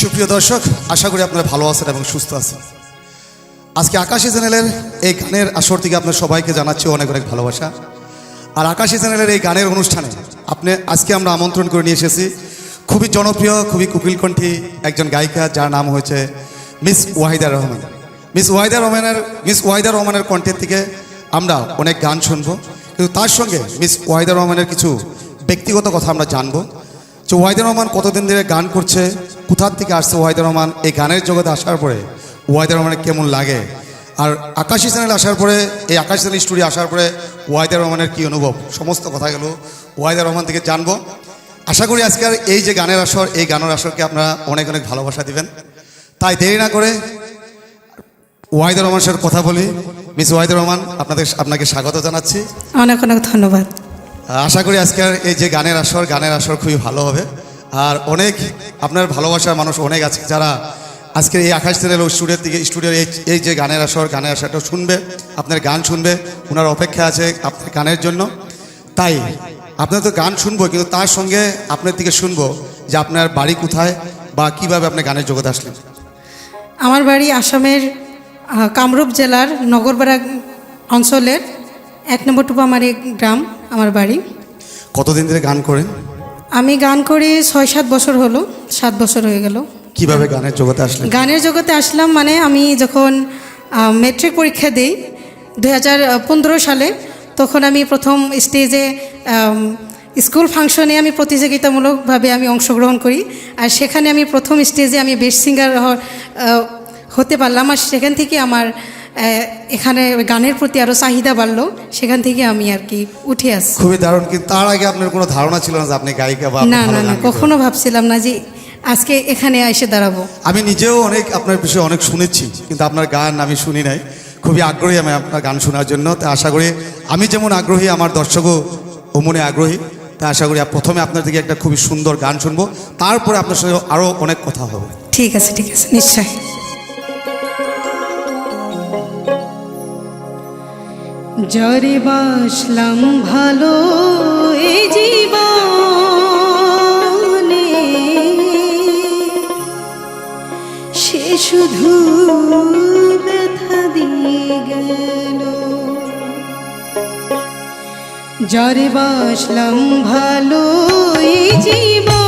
সুপ্রিয় দর্শক, আশা করি আপনারা ভালো আছেন এবং সুস্থ আছেন। আজকে আকাশী চ্যানেলের এই গানের আসর থেকে আপনার সবাইকে জানাচ্ছি অনেক অনেক ভালোবাসা। আর আকাশী চ্যানেলের এই গানের অনুষ্ঠানে আপনি আজকে আমরা আমন্ত্রণ করে নিয়ে এসেছি খুবই জনপ্রিয়, খুবই কুকিলকণ্ঠী একজন গায়িকা, যার নাম হয়েছে মিস ওয়াহিদা রহমান। মিস ওয়াহিদা রহমানের, মিস ওয়াহিদা রহমানের কণ্ঠের থেকে আমরা অনেক গান শুনব। কিন্তু তার সঙ্গে মিস ওয়াহিদা রহমানের কিছু ব্যক্তিগত কথা আমরা জানব। যে ওয়াহিদুর রহমান কতদিন ধরে গান করছে, কোথার থেকে আসছে ওয়াহিদুর রহমান, এই গানের জগতে আসার পরে ওয়াহিদুর রহমানের কেমন লাগে? আর আকাশী চ্যানেল আসার পরে, এই আকাশ চ্যানেল স্টুডিও আসার পরে ওয়াহিদুর রহমানের কী অনুভব? সমস্ত কথা গেল। ওয়াহিদুর রহমান থেকে জানব। আশা করি আজকের এই যে গানের আসর, এই গানের আসরকে আপনারা অনেক অনেক ভালোবাসা দিবেন। তাই দেরি না করে ওয়াহিদুর রহমানের সাথে কথা বলি। মিস ওয়াহিদুর রহমান, আপনাদের, আপনাকে স্বাগত জানাচ্ছি। অনেক অনেক ধন্যবাদ। আশা করি আজকের এই যে গানের আসর গানের আসর খুবই ভালো হবে। আর অনেক আপনার ভালোবাসার মানুষ অনেক আছে যারা আজকের এই আকাশ চ্যানেল স্টুডিওর দিকে স্টুডিওর এই এই যে গানের আসর, গানের আসরটা শুনবে, আপনার গান শুনবে, ওনার অপেক্ষা আছে আপনার গানের জন্য। তাই আপনার তো গান শুনব, কিন্তু তার সঙ্গে আপনার দিকে শুনব যে আপনার বাড়ি কোথায় বা কীভাবে আপনি গানের জগতে আসলেন। আমার বাড়ি আসামের কামরূপ জেলার নগরপাড়া অঞ্চলের এক নম্বর টুপামারি গ্রাম আমার বাড়ি। কতদিন ধরে গান করেন? আমি গান করে ছয় সাত বছর হলো সাত বছর হয়ে গেল। কীভাবে গানের জগতে আসলেন? গানের জগতে আসলাম মানে আমি যখন মেট্রিক পরীক্ষা দিই দু হাজার পনেরো সালে তখন আমি প্রথম স্টেজে স্কুল ফাংশনে আমি প্রতিযোগিতামূলকভাবে আমি অংশগ্রহণ করি। আর সেখানে আমি প্রথম স্টেজে আমি বেস্ট সিঙ্গার হতে পারলাম। আর সেখান থেকে আমার এখানে গানের প্রতি আরও চাহিদা বাড়লো সেখান থেকে আমি আর কি উঠে আসি খুবই দারুণ কিন্তু তার আগে আপনার কোনো ধারণা ছিল না যে আপনি গায়িকা বা না না না কখনো ভাবছিলাম না যে আজকে এখানে এসে দাঁড়াবো। আমি নিজেও অনেক আপনার বিষয়ে অনেক শুনেছি কিন্তু আপনার গান আমি শুনি নাই। খুবই আগ্রহী আমি আপনার গান শোনার জন্য তাই আশা করি আমি যেমন আগ্রহী আমার দর্শকও অমনে আগ্রহী তা আশা করি প্রথমে আপনার দিকে একটা খুবই সুন্দর গান শুনব তারপরে আপনার সঙ্গে আরও অনেক কথা হবে। ঠিক আছে ঠিক আছে নিশ্চয় জরে বাসলাম ভালো এ জীবনে। সে শুধু ব্যথা দিয়ে গেল। জরে বাসলাম ভালো এই জীবনে।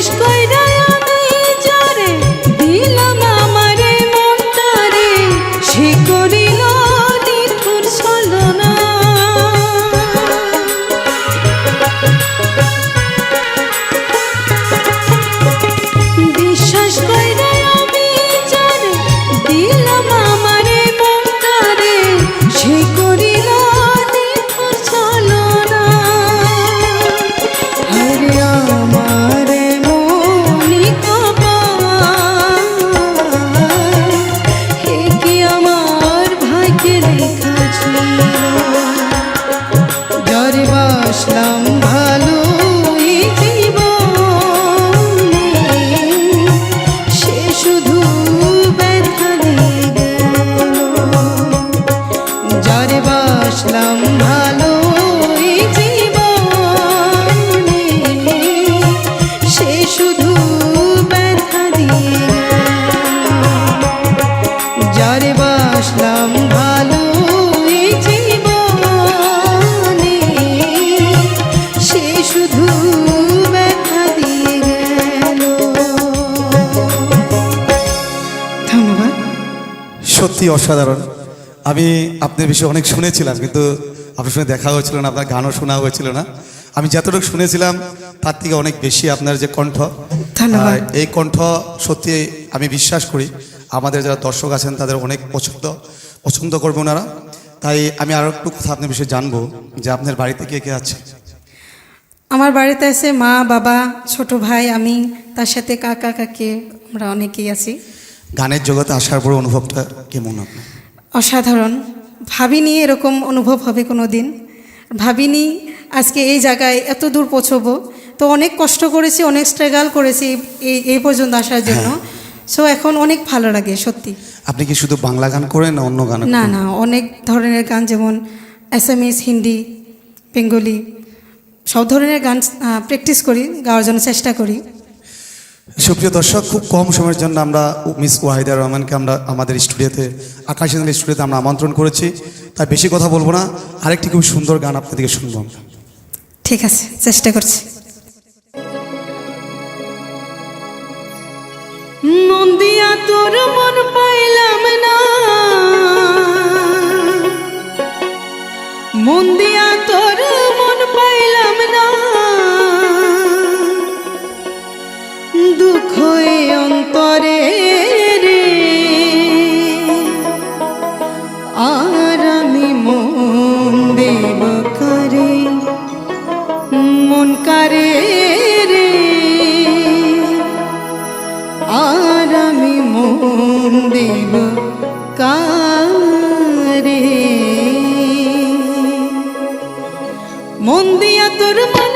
মানুষ কইরা শুধু ব্যথা দিয়ে গেল। ধন্যবাদ। সত্যি অসাধারণ। আমি আপনার বিষয়ে অনেক শুনেছিলাম কিন্তু আপনার সঙ্গে দেখা হয়েছিল না আপনার গানও শোনা হয়েছিল না। আমি যতটুকু শুনেছিলাম তার থেকে অনেক বেশি আপনার যে কণ্ঠ। এই কণ্ঠ সত্যি আমি বিশ্বাস করি আমাদের যারা দর্শক আছেন তাদের অনেক পছন্দ। পছন্দ করবে ওনারা। তাই আমি আরও একটু কথা আপনার বিষয়ে জানব যে আপনার বাড়িতে কে কে আছে? আমার বাড়িতে আছে মা বাবা ছোট ভাই আমি তার সাথে কাকা কাকি আমরা অনেকেই আছি। গানের জগতে আসার পর অনুভবটা কেমন আপনার? অসাধারণ। ভাবিনি এরকম অনুভব হবে কোনো দিন ভাবিনি আজকে এই জায়গায় এত দূর পৌঁছবো। তো অনেক কষ্ট করেছি অনেক স্ট্রাগল করেছি এই এই পর্যন্ত আসার জন্য। সো এখন অনেক ভালো লাগে সত্যি। আপনি কি শুধু বাংলা গান করেন না অন্য গান না না অনেক ধরনের গান যেমন অ্যাসামিস হিন্দি বেঙ্গলি সব ধরনের গান প্র্যাকটিস করি গাওয়ার জন্য চেষ্টা করি। সুপ্রিয় দর্শক খুব কম সময়ের জন্য আমরা মিস ওয়াহিদা রহমানকে আমরা আমাদের স্টুডিওতে আকাশ চ্যানেল স্টুডিওতে আমরা আমন্ত্রণ করেছি। তাই বেশি কথা বলব না আরেকটি খুব সুন্দর গান আপনাদেরকে শুনব আমরা। ঠিক আছে চেষ্টা করছি। মন দিয়া তোর মন পাইলাম না। মন দিয়া তোর মন পাইলাম না। দুঃখ অন্তরে রে। আর আমি মন দেব করে? মন কারে রে? আর আমি মন দেব কারে? মন দিয়া তোর মন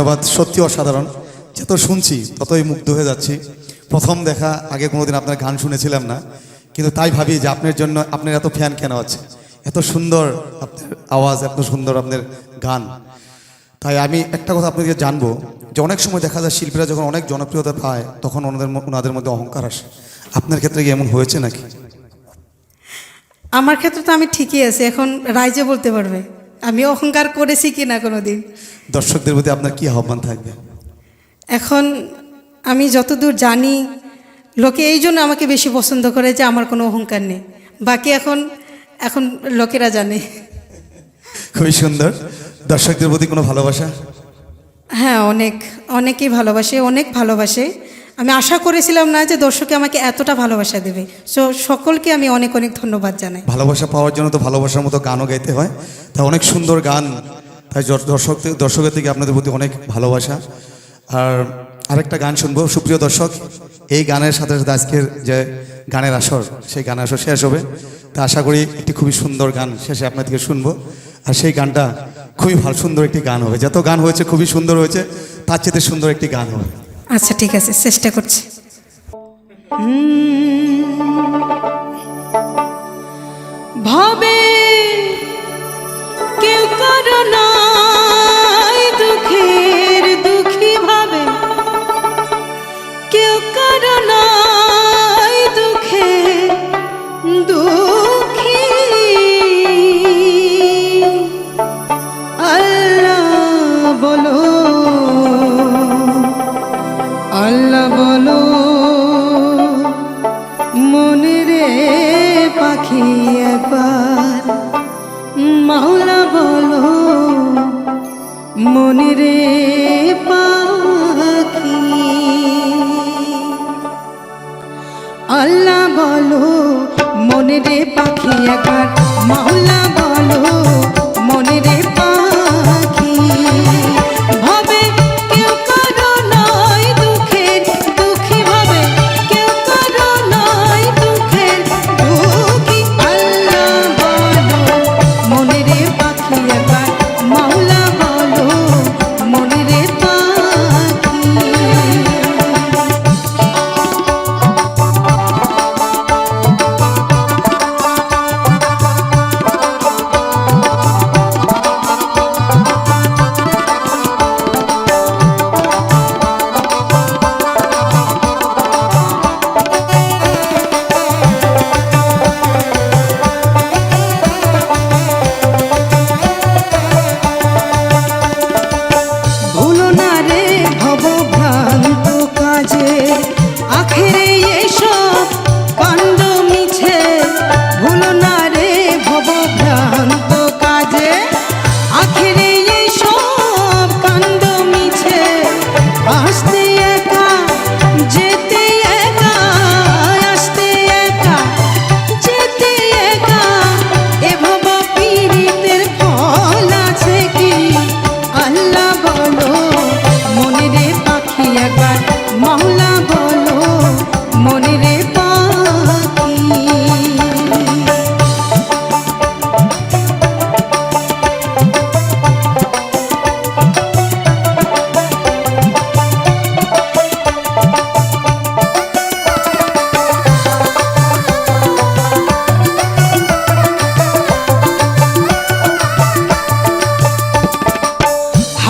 ধন্যবাদ সত্যি অসাধারণ। যত শুনছি, ততই মুগ্ধ হয়ে যাচ্ছি। প্রথম দেখা, আগে কোনোদিন আপনার গান শুনেছিলাম না। কিন্তু তাই ভাবি যে আপনার জন্য, আপনার এত ফ্যান কেন আছে? এত সুন্দর আপনার আওয়াজ, এত সুন্দর আপনার গান। তাই আমি একটা কথা আপনাদেরকে জানব, যে অনেক সময় দেখা যায় শিল্পীরা যখন অনেক জনপ্রিয়তা পায়, তখন ওনাদের ওনাদের মধ্যে অহংকার আসে। আপনার ক্ষেত্রে কি এমন হয়েছে নাকি? আমার ক্ষেত্রে তো আমি ঠিকই আছি, এখন রাইজে বলতে পারবে। আমি অহংকার করেছি কি না কোনো দিন দর্শকদের প্রতি আপনার কি আহ্বান থাকবে? এখন আমি যতদূর জানি লোকে এই জন্য আমাকে বেশি পছন্দ করে যে আমার কোনো অহংকার নেই। বাকি এখন এখন লোকেরা জানে। খুবই সুন্দর। দর্শকদের প্রতি কোনো ভালোবাসা? হ্যাঁ অনেক অনেকেই ভালোবাসে অনেক ভালোবাসে। আমি আশা করেছিলাম না যে দর্শকে আমাকে এতটা ভালোবাসা দেবে। সো সকলকে আমি অনেক অনেক ধন্যবাদ জানাই। ভালোবাসা পাওয়ার জন্য তো ভালোবাসার মতো গানও গাইতে হয়। তা অনেক সুন্দর গান। তাই দর্শক দর্শকের থেকে আপনাদের প্রতি অনেক ভালোবাসা। আর আরেকটা গান শুনব। সুপ্রিয় দর্শক এই গানের সাথে সাথে আজকের যে গানের আসর সেই গানের আসর শেষ হবে। তা আশা করি একটি খুবই সুন্দর গান শেষে আপনার থেকে শুনব। আর সেই গানটা খুবই ভালো সুন্দর একটি গান হবে। যত গান হয়েছে খুবই সুন্দর হয়েছে তার চেয়ে সুন্দর একটি গান হবে। আচ্ছা ঠিক আছে চেষ্টা করছি। ভাবে মনে রে পাখি। আল্লাহ বলো মনে রে পাখি একবার মাওলা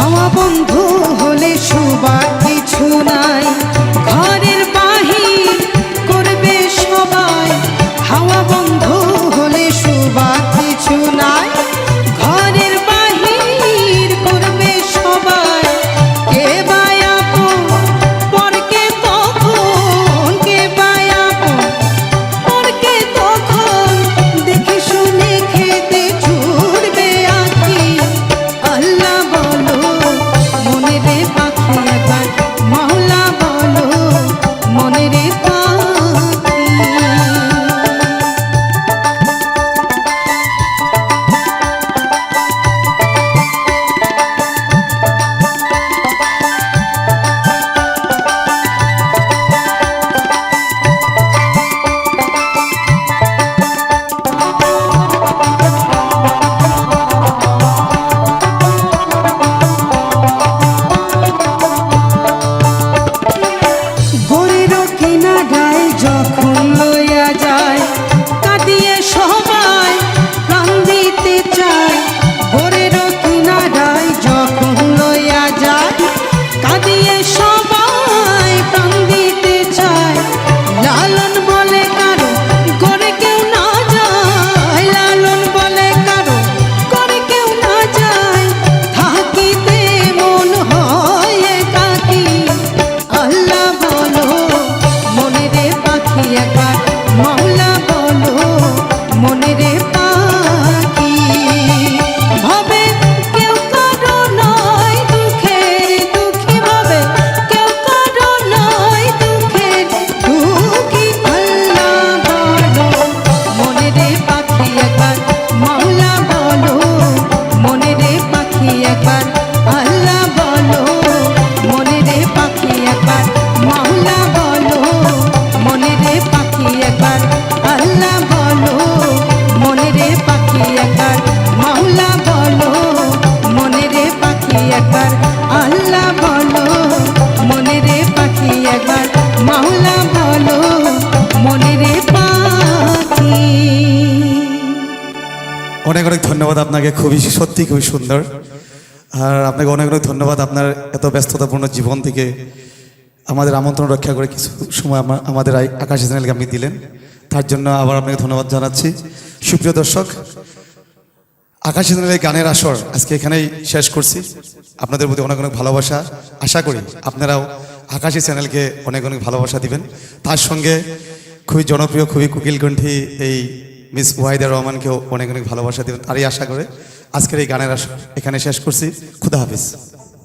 হাওয়া বন্ধু হলে সুবা কিছু নাই। অনেক অনেক ধন্যবাদ আপনাকে, খুবই সত্যি খুবই সুন্দর। আর আপনাকে অনেক অনেক ধন্যবাদ আপনার এত ব্যস্ততাপূর্ণ জীবন থেকে আমাদের আমন্ত্রণ রক্ষা করে কিছু সময় আমা- আমাদের আকাশ চ্যানেলকে আপনি দিলেন। তার জন্য আবার আপনাকে ধন্যবাদ জানাচ্ছি। সুপ্রিয় দর্শক, আকাশ চ্যানেলের গানের আসর আজকে এখানেই শেষ করছি। আপনাদের প্রতি অনেক অনেক ভালোবাসা। আশা করি আপনারাও আকাশী চ্যানেলকে অনেক অনেক ভালোবাসা দিবেন। তার সঙ্গে খুবই জনপ্রিয়, খুবই কুকিলকণ্ঠী এই মিস ওয়াহিদা রহমানকেও অনেক অনেক ভালোবাসা দেবেন, তারই আশা করে আজকের এই গানের আশা এখানে শেষ করছি। খুদা হাফিজ।